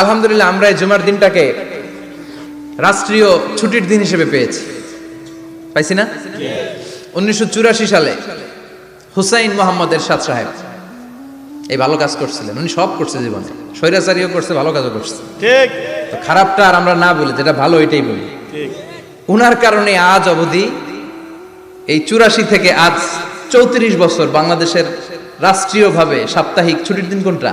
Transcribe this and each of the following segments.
আলহামদুলিল্লাহ আমরা এই জুমার দিনটাকে রাষ্ট্রীয় ছুটির দিন হিসেবে পেয়েছি। পাইছি না? উনিশশো চুরাশি সালে হুসাইন মোহাম্মদ এরশাদ সাহেব এই ভালো কাজ করছিলেন। উনি সব করছে জীবনে। স্বৈরাচারীও করছে ভালো কাজও করছে। ঠিক। তো খারাপটা আর আমরা না বলি যেটা ভালো এটাই বলি। উনার কারণে আজ অবধি এই চুরাশি থেকে আজ চৌত্রিশ বছর বাংলাদেশের রাষ্ট্রীয়ভাবে সাপ্তাহিক ছুটির দিন কোনটা?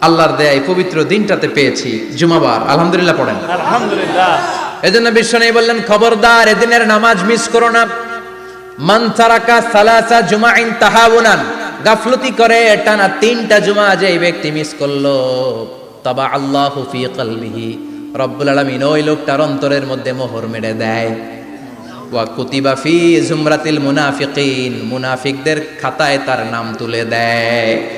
আল্লাহর দেয় এই পবিত্র দিনটাতে পেয়েছি জুমাবার। আলহামদুলিল্লাহ পড়েন। আলহামদুলিল্লাহ। এজন্য বিশ্ব নেই বললেন খবরদার এদিনের নামাজ মিস করো না। মান তারাকা সালাসা জুমাইন তাহাউনান গাফলতি করে টানা তিনটা জুমা যে এই ব্যক্তি মিস করল। তবা আল্লাহ ফি কলবিহি। রব্বুল আলামিন ওই লোকটার অন্তরের মধ্যে মোহর মেরে দেয়। ওয়া কুতিবা ফি জুমরাতিল মুনাফিকিন। মুনাফিকদের খাতায় তার নাম তুলে দেয়।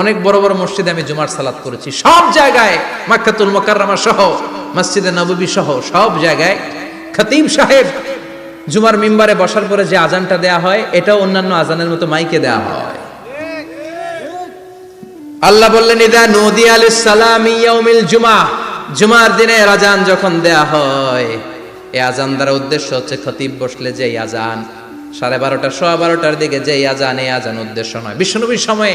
অনেক বড় বড় মসজিদে আমি জুমার সালাত করেছি। সব জায়গায় মাক্কাতুল মোকাররমা সহ, মসজিদে নববী সহ, সব জায়গায় খতিব সাহেব জুমার মিম্বারে বসার পরে যে আজানটা দেয়া হয়, এটাও অন্যান্য আজানের মতো মাইকে দেয়া হয়। আল্লাহ বললেন, ইদা নদী আলিস সালাম ইয়াউমিল জুমা। জুমার দিনে আজান যখন দেয়া হয় এই আজান দ্বারা উদ্দেশ্য হচ্ছে খতিব বসলে যে আজান, সাড়ে বারোটা সোয়া বারোটার দিকে যে আজান এই আজান উদ্দেশ্য নয়। বিষ্ণুনবীর সময়ে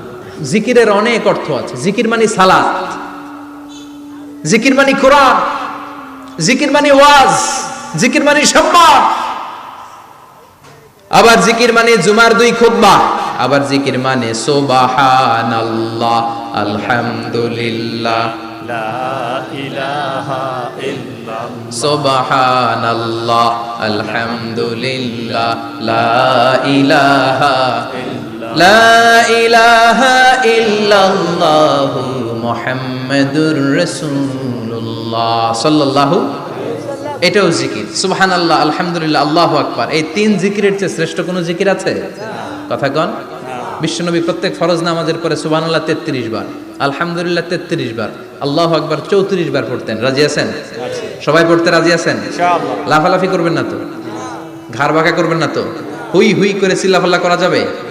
জিকিরের অনেক অর্থ আছে। জিকির মানে সালাত। জিকির মানে কোরআন। জিকির মানে ওয়াজ। জিকির মানে সম্মান। আবার জিকির মানে জুমার দুই খুতবা। আবার জিকির মানে সুবহানাল্লাহ আলহামদুলিল্লাহ। লা ইলাহা ইল্লাল্লাহ। সুবহানাল্লাহ আলহামদুলিল্লাহ। লা ইলাহা লা ইলাহা ইল্লাল্লাহু মুহাম্মাদুর রাসূলুল্লাহ সাল্লাল্লাহু এটাও জিকির। সুবহানাল্লাহ আলহামদুলিল্লাহ আল্লাহু আকবার। এই তিন জিকিরের চেয়ে শ্রেষ্ঠ কোনো জিকির আছে? কথা কন। বিশ্বনবী প্রত্যেক ফরজ নামাজের পরে সুবহানাল্লাহ 33 বার আলহামদুলিল্লাহ তেত্রিশ বার আল্লাহ আকবার চৌত্রিশ বার পড়তেন। রাজি আছেন? সবাই পড়তে রাজি আছেন? ইনশাআল্লাহ। লাফালাফি করবেন না তো? ঘাড় বাঁকা করবেন না তো? হুই হুই করে চিল্লাফাল্লা করা যাবে?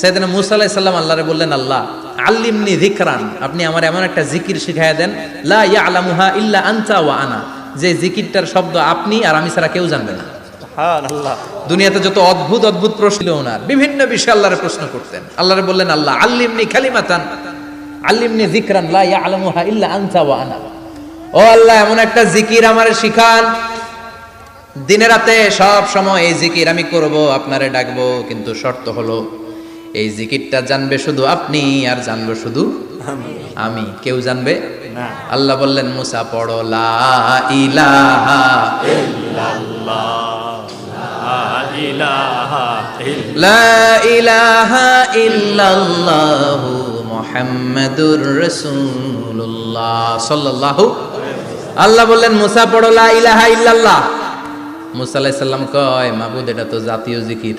সেদিন মুসা সালাম আল্লাহরে বললেন আল্লাহ আল্লিমনি যিকরান। আপনি আমার এমন একটা জিকির শিখাইয়া দেন লা ইয়া আলামুহা ইল্লা আনতা ওয়া আনা। যে জিকিরটার শব্দ আপনি আর আমি ছাড়া কেউ জানবে না। দুনিয়াতে যত অদ্ভুত অদ্ভুত প্রশ্ন ছিল ওনার বিভিন্ন বিষয়ে আল্লাহরে প্রশ্ন করতেন। আল্লাহরে বললেন আল্লাহ আল্লিমনি খালিমাতান আল্লিমনি যিকরান লা ইয়ালামুহা ইল্লা আনতা ওয়া আনা। ও আল্লাহ এমন একটা জিকির আমারে শিখান। দিনে রাতে সব সময় এই জিকির আমি করব আপনারে ডাকবো কিন্তু শর্ত হলো এই জিকিরটা জানবে শুধু আপনি আর জানব শুধু আমি। কেউ জানবে? আল্লাহ বললেন মুসা পড়ো লা ইলাহা আল্লাহ লা ইলাহা ইল্লা লা ইলাহা ইল্লাল্লাহু মুহাম্মাদুর রাসূলুল্লাহ সাল্লাল্লাহু আল্লাহ বললেন মুসা পড়ো লা ইলাহা ইল্লাল্লাহ। মুসা আলাইহিস সালাম কয় মাবুদ এটা তো জাতীয় জিকির।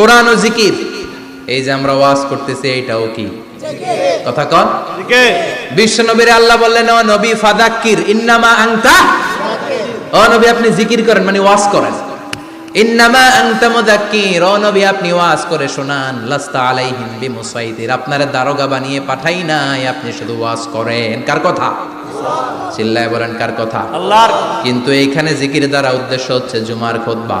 কোরআন ও জিকির। এই যে আমরা ওয়াজ করতেছি এইটাও কি? কথা কন। বিশ্ব নবীর আল্লাহ বললেন ও নবী ফাদাক্কির ইন্নামা আংতা ও নবী আপনি জিকির করেন মানে ওয়াজ করেন। ইন্নামা আংতা মুদাক্কির ও নবী আপনি ওয়াজ করে শোনান লাস্তা আলাইহিম বিমুসাইদির আপনারে দারোগা বানিয়ে পাঠাই নাই আপনি শুধু ওয়াজ করেন। কার কথা? চিল্লায় বলেন কার কথা? আল্লাহর কিন্তু এইখানে জিকির দ্বারা উদ্দেশ্য হচ্ছে জুমার খুতবা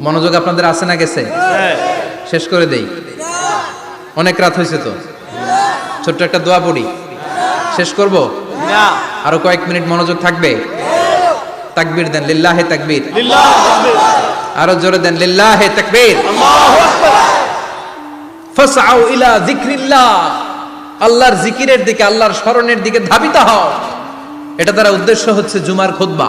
মনোযোগ আপনাদের আছে না গেছে? হ্যাঁ। শেষ করে দেই। অনেক রাত হয়েছে তো। ছোট্ট একটা দোয়া পড়ি। শেষ করব? আরও কয়েক মিনিট মনোযোগ থাকবে? তাকবীর দেন লিল্লাহে তাকবীর। আরও জোরে দেন লিল্লাহে তাকবীর। ফাসাউ ইলা যিকরিল্লাহ। আল্লাহর জিকিরের দিকে আল্লাহর স্মরণের দিকে ধাবিত হও। এটা দ্বারা উদ্দেশ্য হচ্ছে জুমার খুতবা।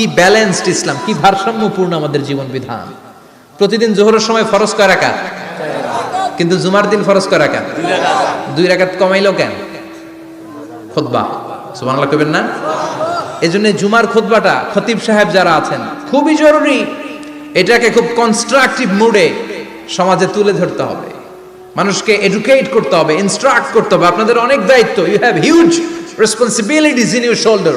কি ব্যালেন্সড ইসলাম, কি ভারসাম্যপূর্ণ আমাদের জীবন বিধান? প্রতিদিন জোহরের সময় ফরজ কয় রাকাত? কিন্তু জুমার দিন ফরজ কয় রাকাত? দুই রাকাত কমাইলো কেন? খুতবা। সুবহানাল্লাহ কইবেন না? এই জন্য জুমার খুতবাটা খতিব সাহেব যারা আছেন, খুবই জরুরি। এটাকে খুব কনস্ট্রাকটিভ মুডে সমাজে তুলে ধরতে হবে। মানুষকে এডুকেট করতে হবে ইনস্ট্রাক্ট করতে হবে। আপনাদের অনেক দায়িত্ব। You have huge responsibilities in your shoulder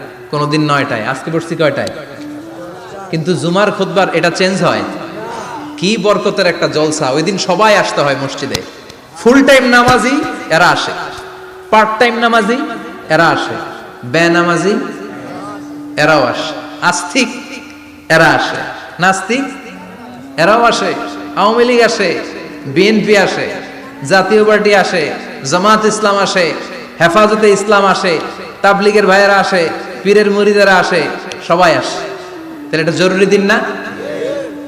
কোনোদিন নয়টায়। আজকে পড়ছি কয়টায়? কিন্তু জুমার খুতবার এটা চেঞ্জ হয়। কি বরকতের একটা জলসা। ওই দিন সবাই আসতে হয় মসজিদে। ফুল টাইম নামাজি, এরা আসে। পার্ট টাইম নামাজি, এরা আসে। বে নামাজি এরাও আসে। আস্তিক, এরা আসে। নাস্তিক, এরাও আসে। আওয়ামী লীগ আসে। বিএনপি আসে। জাতীয় পার্টি আসে। জামাত ইসলাম আসে। হেফাজতে ইসলাম আসে। তাবলিগের ভাইয়েরা আসে। পীরের মুরিদেরা আসে, সবাই আসে। তাহলে এটা জরুরি দিন না?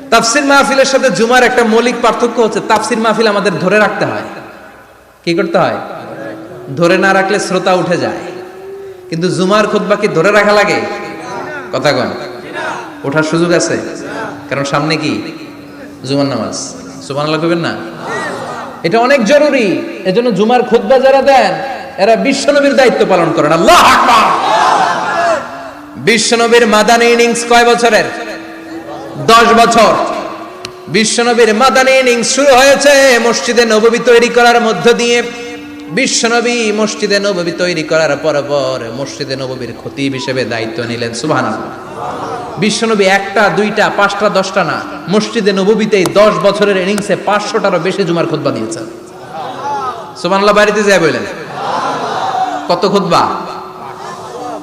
তাফসির মাহফিলের সাথে জুমার একটা মৌলিক পার্থক্য হচ্ছে, তাফসির মাহফিল আমাদের ধরে রাখতে হয়। কি করতে হয়? ধরে না রাখলে শ্রোতা উঠে যায়। কিন্তু জুমার খুতবা কি ধরে রাখা লাগে? কথা কন। ওঠার সুযোগ আছে? কারণ সামনে কি? জুমার নামাজ। সুমান করবেন না? এটা অনেক জরুরি। এজন্য জুমার খুতবা যারা দেন, এরা বিশ্বনবীর দায়িত্ব পালন করেন। আল্লাহ আকবার! বিশ্বনবীর মাদানী ইনিংস কয় বছরের? দশ বছর। বিশ্বনবীর মাদানী ইনিংস শুরু হয়েছে মসজিদে নববী তৈরি করার মধ্য দিয়ে। বিশ্বনবী মসজিদে নববী তৈরি করার পর পর মসজিদে নববীর খতিব হিসেবে দায়িত্ব নিলেন। সুবহানাল্লাহ। বিশ্বনবী একটা, দুইটা, পাঁচটা, দশটা না, মসজিদে নববীতেই দশ বছরের ইনিংসে পাঁচশোটারও বেশি জুমার খুতবা দিয়েছেন সুবহানাল্লাহ, বাড়িতে যায় বললেন কত খুতবা?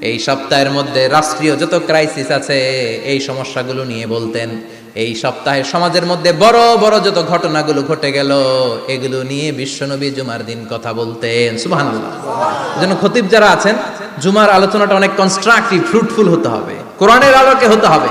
এই সপ্তাহের মধ্যে রাষ্ট্রীয় যত ক্রাইসিস আছে, এই সমস্যাগুলো নিয়ে বলতেন, এই সপ্তাহে সমাজের মধ্যে বড় বড় যত ঘটনাগুলো ঘটে গেল, এগুলো নিয়ে বিশ্বনবী জুমার দিন কথা বলতেন। সুবহানাল্লাহ। যেন খতিব যারা আছেন, জুমার আলোচনাটা অনেক কনস্ট্রাকটিভ ফ্রুটফুল হতে হবে। কোরআনের আলোকে হতে হবে।